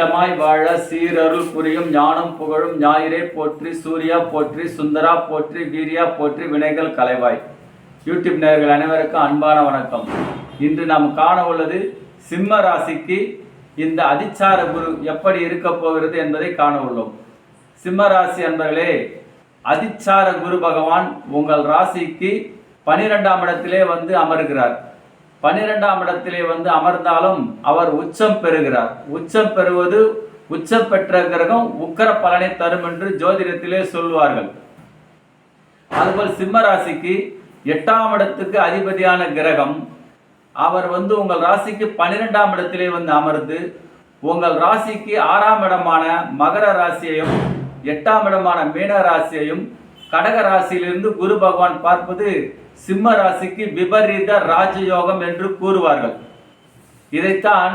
நலமாய் வாழ சீரருள் புரியும் ஞானம் புகழும் ஞாயிறே போற்றி சூர்யா போற்றி சுந்தரா போற்றி வீரியா போற்றி வினைகள் கலைவாய். யூடியூப் நேர்கள் அனைவருக்கும் அன்பான வணக்கம். இன்று நாம் காண உள்ளது சிம்ம ராசிக்கு இந்த அதிச்சார குரு எப்படி இருக்க போகிறது என்பதை காண உள்ளோம். சிம்ம ராசி அன்பர்களே அதிச்சார குரு பகவான் உங்கள் ராசிக்கு பனிரெண்டாம் இடத்திலே வந்து அமர்கிறார். பன்னிரெண்டாம் இடத்திலே வந்து அமர்ந்தாலும் அவர் உச்சம் பெறுகிறார். உச்சம் பெறுவது உச்சம் பெற்ற கிரகம் உக்கர பலனை தரும் என்று ஜோதிடத்திலே சொல்வார்கள். அதுபோல் சிம்ம ராசிக்கு எட்டாம் இடத்துக்கு அதிபதியான கிரகம் அவர் வந்து உங்கள் ராசிக்கு பன்னிரெண்டாம் இடத்திலே வந்து அமர்ந்து உங்கள் ராசிக்கு ஆறாம் இடமான மகர ராசியையும் எட்டாம் இடமான மீன ராசியையும் கடக ராசியிலிருந்து குரு பகவான் பார்ப்பது சிம்ம ராசிக்கு விபரீத ராஜயோகம் என்று கூறுவார்கள். இதைத்தான்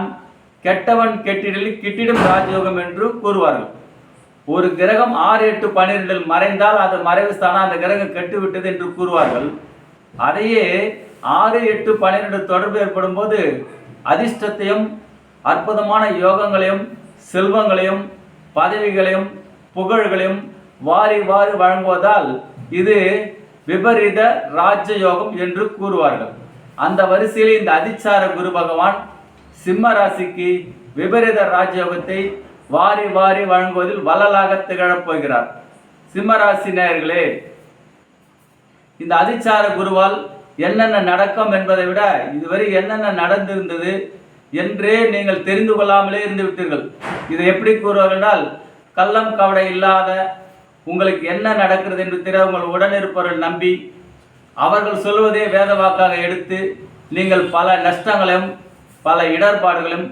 கெட்டவன் கெட்டிடலில் கிட்டிடும் ராஜயோகம் என்று கூறுவார்கள். ஒரு கிரகம் ஆறு எட்டு பன்னிரெண்டில் மறைந்தால் அது மறைவு ஸ்தானம் அந்த கிரகம் கெட்டுவிட்டது என்று கூறுவார்கள். அதையே ஆறு எட்டு பன்னிரெண்டு தொடர்பு ஏற்படும் போது அதிர்ஷ்டத்தையும் அற்புதமான யோகங்களையும் செல்வங்களையும் பதவிகளையும் புகழ்களையும் வாரி வாரி வழங்குவதால் இது விபரீத ராஜயோகம் என்று கூறுவார்கள். அந்த வரிசையில் இந்த அதிச்சார குரு பகவான் சிம்ம ராசிக்கு விபரீத ராஜயோகத்தை வாரி வாரி வழங்குவதில் வள்ளலாக திகழப் போகிறார். சிம்ம ராசி நேயர்களே இந்த அதிச்சார குருவால் என்னென்ன நடக்கும் என்பதை விட இதுவரை என்னென்ன நடந்திருந்தது என்றே நீங்கள் தெரிந்து கொள்ளாமலே இருந்து விட்டீர்கள். இதை எப்படி கூறுவார்கள் என்றால் கள்ளம் கவடை இல்லாத உங்களுக்கு என்ன நடக்கிறது என்று தெரியாத உங்கள் உடனிருப்பவர்கள் நம்பி அவர்கள் சொல்வதே வேத வாக்காக எடுத்து நீங்கள் பல நஷ்டங்களையும் பல இடர்பாடுகளையும்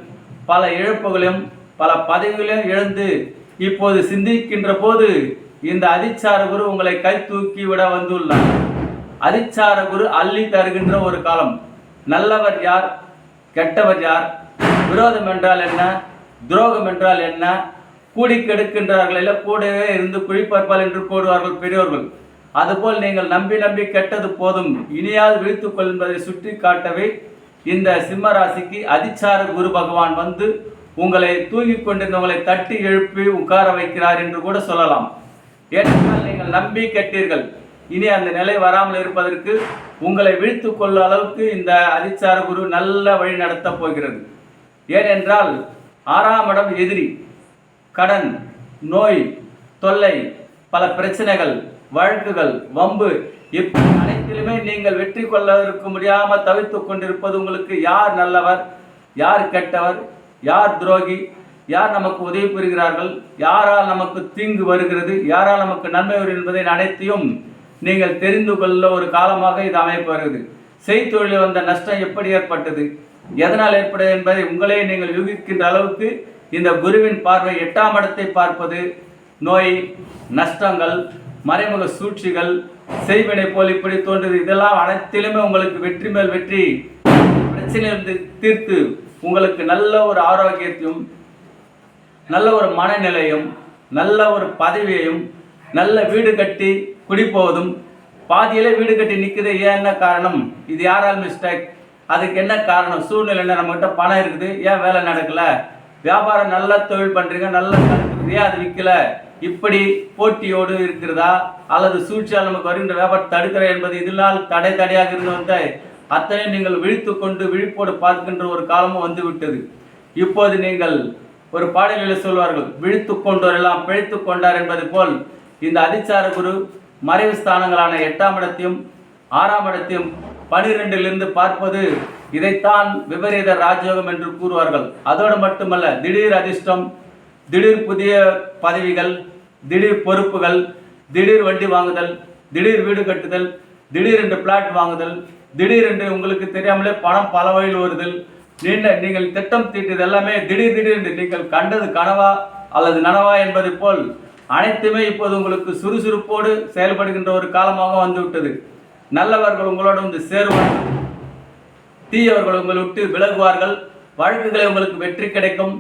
பல இழப்புகளையும் பல பதவிகளையும் இழந்து இப்போது சிந்திக்கின்ற போது இந்த அதிச்சார குரு உங்களை கை தூக்கி விட வந்துள்ளார். அதிச்சார குரு அள்ளி தருகின்ற ஒரு காலம். நல்லவர் யார்? கெட்டவர் யார்? விரோதம் என்றால் என்ன? துரோகம் என்றால் என்ன? கூடி கெடுக்கின்றார்கள் இல்லை கூடவே இருந்து குழிப்பார்ப்பால் என்று கூடுவார்கள் பெரியோர்கள். அதுபோல் நீங்கள் நம்பி நம்பி கெட்டது போதும். இனியாவது விழித்துக் கொள்வதை சுற்றி காட்டவே இந்த சிம்ம ராசிக்கு அதிச்சார குரு பகவான் வந்து உங்களை தூங்கிக் கொண்டிருந்தவங்களை தட்டி எழுப்பி உட்கார வைக்கிறார் என்று கூட சொல்லலாம். ஏனென்றால் நீங்கள் நம்பி கெட்டீர்கள். இனி அந்த நிலை வராமல் இருப்பதற்கு உங்களை விழித்து கொள்ள அளவுக்கு இந்த அதிச்சார குரு நல்ல வழி நடத்தப் போகிறது. ஏனென்றால் ஆறாம் இடம் எதிரி. கடன் நோய் தொல்லை பல பிரச்சனைகள் வழக்குகள் வம்பு இப்படி அனைத்திலுமே நீங்கள் வெற்றி கொள்ளவதற்கு முடியாமல் தவித்து கொண்டிருப்பது உங்களுக்கு யார் நல்லவர் யார் கெட்டவர் யார் துரோகி யார் நமக்கு உதவி புரிகிறார்கள் யாரால் நமக்கு தீங்கு வருகிறது யாரால் நமக்கு நன்மை வரும் என்பதை அனைத்தையும் நீங்கள் தெரிந்து கொள்ள ஒரு காலமாக இது அமைப்பு வருகிறது. செய்தொழில் வந்த நஷ்டம் எப்படி ஏற்பட்டது எதனால் ஏற்பட்டது என்பதை உங்களே நீங்கள் யூகிக்கின்ற அளவுக்கு இந்த குருவின் பார்வை எட்டாம் இடத்தை பார்ப்பது நோய் நஷ்டங்கள் மறைமுக சூழ்ச்சிகள் செய்வினை போல் இப்படி தோன்றுது. இதெல்லாம் அனைத்திலுமே உங்களுக்கு வெற்றி மேல் வெற்றி. பிரச்சனையிலிருந்து தீர்த்து உங்களுக்கு நல்ல ஒரு ஆரோக்கியத்தையும் நல்ல ஒரு மனநிலையும் நல்ல ஒரு பதவியையும் நல்ல வீடு கட்டி குடிப்போவதும் பாதியிலே வீடு கட்டி நிற்குது ஏன் என்ன காரணம்? இது யாரால் மிஸ்டேக் அதுக்கு என்ன காரணம்? சூழ்நிலை என்ன நம்மகிட்ட பணம் இருக்குது. ஏன் வேலை நடக்கல? வியாபாரம் நல்ல தொழில் பண்றீங்க நல்ல நடக்குது அது விற்கல இப்படி போட்டியோடு இருக்கிறதா? அல்லது சூழ்ச்சியால் நமக்கு வருகின்ற வியாபாரம் தடுக்கிற என்பது இதனால் தடை தடையாக இருந்து வந்த அத்தனை நீங்கள் விழித்து கொண்டு விழிப்போடு பார்க்கின்ற ஒரு காலமும் வந்து விட்டது இப்போது நீங்கள் ஒரு பாடலில் சொல்வார்கள் விழித்து கொண்டோரெல்லாம் பிழைத்து கொண்டார் என்பது போல் இந்த அதிச்சார குரு மறைவு ஸ்தானங்களான எட்டாம் இடத்தையும் ஆறாம் இடத்தையும் பனிரெண்டிலிருந்து பார்ப்பது இதைத்தான் விபரீத ராஜயோகம் என்று கூறுவார்கள். அதோடு மட்டுமல்ல திடீர் அதிர்ஷ்டம் திடீர் புதிய பதவிகள் திடீர் பொறுப்புகள் திடீர் வண்டி வாங்குதல் திடீர் வீடு கட்டுதல் திடீர் என்று பிளாட் வாங்குதல் திடீர் என்று உங்களுக்கு தெரியாமலே பணம் பல வழியில் வருதல் நீண்ட நீங்கள் திட்டம் தீட்டுது எல்லாமே திடீர் திடீர் நீங்கள் கண்டது கனவா அல்லது நனவா என்பது போல் அனைத்துமே இப்போது உங்களுக்கு சுறுசுறுப்போடு செயல்படுகின்ற ஒரு காலமாக வந்துவிட்டது. நல்லவர்கள் உங்களோடு வந்து சேருவார்கள். தீயவர்கள் உங்களை விட்டு விலகுவார்கள். வழக்குகளை உங்களுக்கு வெற்றி கிடைக்கும்.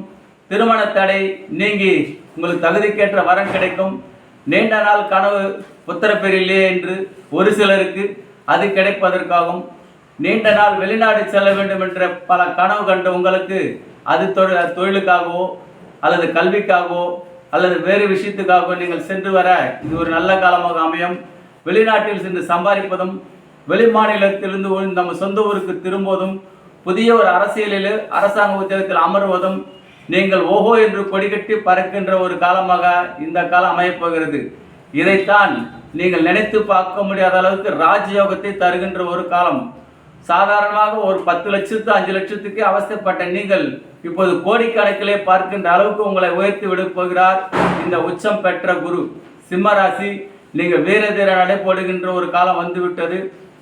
திருமண தடை நீங்கி உங்களுக்கு தகுதிக்கேற்ற வரம் கிடைக்கும். நீண்ட நாள் கனவு உத்தரப்பெறிலே என்று ஒரு சிலருக்கு அது கிடைப்பதற்காகும். நீண்ட நாள் வெளிநாடு செல்ல வேண்டும் என்ற பல கனவு கண்ட உங்களுக்கு அது தொழில் தொழிலுக்காகவோ அல்லது கல்விக்காகவோ அல்லது வேறு விஷயத்துக்காகவோ நீங்கள் சென்று வர இது ஒரு நல்ல காலமாக அமையும். வெளிநாட்டில் சென்று சம்பாதிப்பதும் வெளி மாநிலத்திலிருந்து நம்ம சொந்த ஊருக்கு திரும்புவதும் புதிய ஒரு அரசியலில் அரசாங்க உத்தியோகத்தில் அமர்வதும் நீங்கள் ஓஹோ என்று கொடிகட்டி பறக்கின்ற ஒரு காலமாக இந்த காலம் அமையப்போகிறது. இதைத்தான் நீங்கள் நினைத்து பார்க்க முடியாத அளவுக்கு ராஜயோகத்தை தருகின்ற ஒரு காலம். சாதாரணமாக ஒரு பத்து லட்சத்து அஞ்சு லட்சத்துக்கு அவஸ்தைப்பட்ட நீங்கள் இப்போது கோடிக்கணக்கிலே பார்க்கின்ற அளவுக்கு உங்களை உயர்த்தி விட போகிறார் இந்த உச்சம் பெற்ற குரு. சிம்மராசி நீங்கள் வீர தீர நடை போடுகின்ற ஒரு காலம் வந்துவிட்டது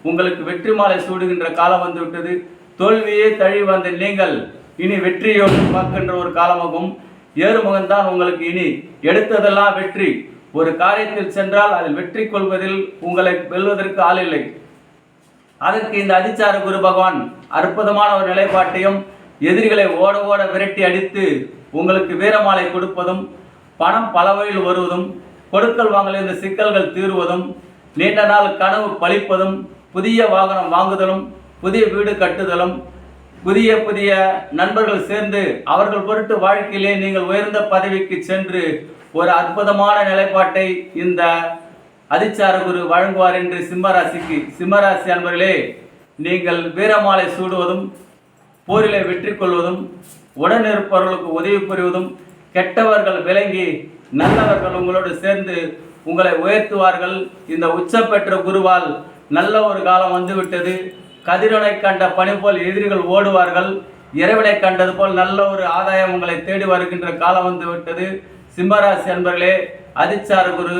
உங்களுக்கு வெற்றி மாலை சூடுகின்ற காலம் வந்துவிட்டது தோல்வியே தழுவி வந்த நீங்கள் இனி வெற்றியோடு பார்க்கின்ற ஒரு காலமாகும். ஏறுமுகம்தான் உங்களுக்கு இனி எடுத்ததெல்லாம் வெற்றி. ஒரு காரியத்தில் சென்றால் அதில் வெற்றி கொள்வதில் உங்களை வெல்வதற்கு ஆள் இல்லை. அதற்கு இந்த அதிச்சார குரு பகவான் அற்புதமான ஒரு நிலைப்பாட்டையும் எதிரிகளை ஓட ஓட விரட்டி அடித்து உங்களுக்கு வீரமாலை கொடுப்பதும் பணம் பல வழியில் வருவதும் கொடுக்கல் வாங்கல் இந்த சிக்கல்கள் தீர்வதும் நீண்ட நாள் கனவு பழிப்பதும் புதிய வாகனம் வாங்குதலும் புதிய வீடு கட்டுதலும் புதிய புதிய நண்பர்கள் சேர்ந்து அவர்கள் பொருட்டு வாழ்க்கையிலே நீங்கள் உயர்ந்த பதவிக்கு சென்று ஒரு அற்புதமான நிலைப்பாட்டை இந்த அதிச்சார குரு வழங்குவார் என்று சிம்மராசிக்கு சிம்மராசி அன்பர்களே நீங்கள் வீரமாலை சூடுவதும் போரிலே வெற்றி கொள்வதும் உடனிருப்பவர்களுக்கு உதவி புரிவதும் கெட்டவர்கள் விளங்கி நல்லவர்கள் உங்களோடு சேர்ந்து உங்களை உயர்த்துவார்கள். இந்த உச்சம் பெற்ற குருவால் நல்ல ஒரு காலம் வந்துவிட்டது. கதிரனை கண்ட பணி போல் எதிரிகள் ஓடுவார்கள். இறைவனை கண்டது போல் நல்ல ஒரு ஆதாயம் உங்களை தேடி வருகின்ற காலம் வந்துவிட்டது. சிம்மராசி அன்பர்களே அதிச்சார குரு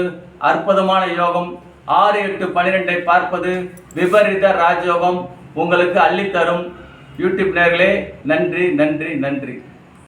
அற்புதமான யோகம். ஆறு எட்டு பன்னிரெண்டை பார்ப்பது விபரீத ராஜயோகம் உங்களுக்கு அள்ளித்தரும். யூடியூப் நேர்களே நன்றி நன்றி நன்றி.